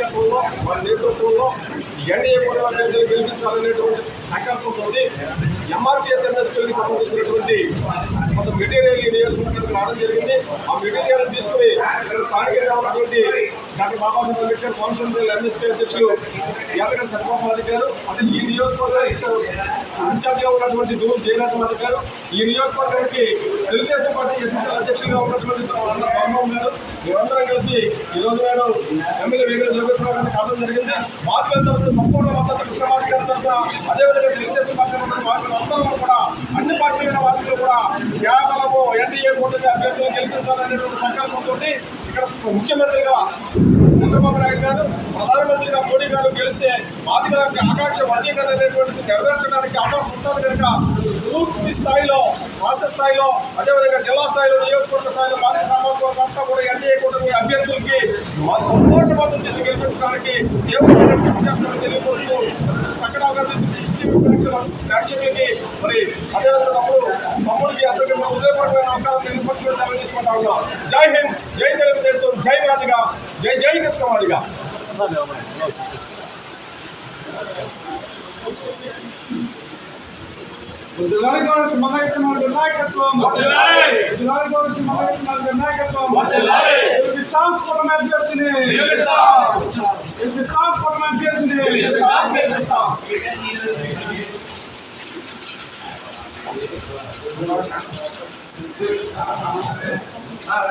నాయకత్వంలో వారి నేతృత్వంలో ఎన్డీఏ కూడా అభ్యర్థులు గెలిపించాలనేటువంటి సంకల్పంతో ఎంఆర్పిఎస్ ఎంఎస్పీకి సంబంధించినటువంటి కొంత మెటీరియల్ ఈ నియోజకవర్గానికి రావడం జరిగింది. ఆ మెటీరియల్ తీసుకుని ఇక్కడ స్థానికంగా ఉన్నటువంటి doctor Babasaheb Ambedkar constituency MSP అధ్యక్షులు యాదగిరి సత్యబాబు గారు? అదే ఈ నియోజకవర్గం ఇన్ఛార్జిగా ఉన్నటువంటి దూరం జయనాథ్ గారు ఈ నియోజకవర్గానికి తెలుగుదేశం పార్టీ ఎస్ఎస్ఎల్ అధ్యక్షులుగా ఉన్నటువంటి అన్న రామ్మోహన్ గారు మీరందరం కలిసి ఈరోజు నేను ఎమ్మెల్యే వేగల జోగేశ్వరరావు గారిని కావడం జరిగింది. మార్పుల సంపూర్ణ మద్దతు కృష్ణ గారి తరఫున అదేవిధంగా తెలుగుదేశం పార్టీ ఉన్న మార్పులు అందరూ కూడా అన్ని పార్టీల వాసులు కూడా కేవలము ఎన్డీఏ కూటమి అభ్యర్థులు గెలిపిస్తారనేటువంటి సంకల్పంతో ఇక్కడ ముఖ్యమంత్రిగా చంద్రబాబు నాయుడు గారు ప్రధానమంత్రిగా మోడీ గారు గెలిస్తే ఆదివారికి ఆకాంక్ష వర్గీకరణ అనేటువంటిది నెరవేర్చడానికి అవకాశం ఉంటుంది కనుక పూర్తి స్థాయిలో రాష్ట్ర స్థాయిలో అదేవిధంగా జిల్లా స్థాయిలో నియోజకవర్గ స్థాయిలో మాదిరి సామాజిక వర్గం అంతా కూడా ఎన్డీఏ కూటమి అభ్యర్థులకి సంపూర్ణ మద్దతు ఇచ్చి గెలిపించడానికి తీవ్రమైన కృషి చేస్తామని తెలియజేస్తూ ప్రేక్షకులకి మరి అదేవిధంగా తమ్ముడు తమ్ముడికి అందరికీ హృదయపూర్వక నమస్కారం తెలియపరచుకుని సెలవు తీసుకుంటా ఉన్నాం జై హింద్ జై తెలుగుదేశం. జై మాదిగా జై జై గౌరవ మహాయత్నాల నాయకత్వం Ah,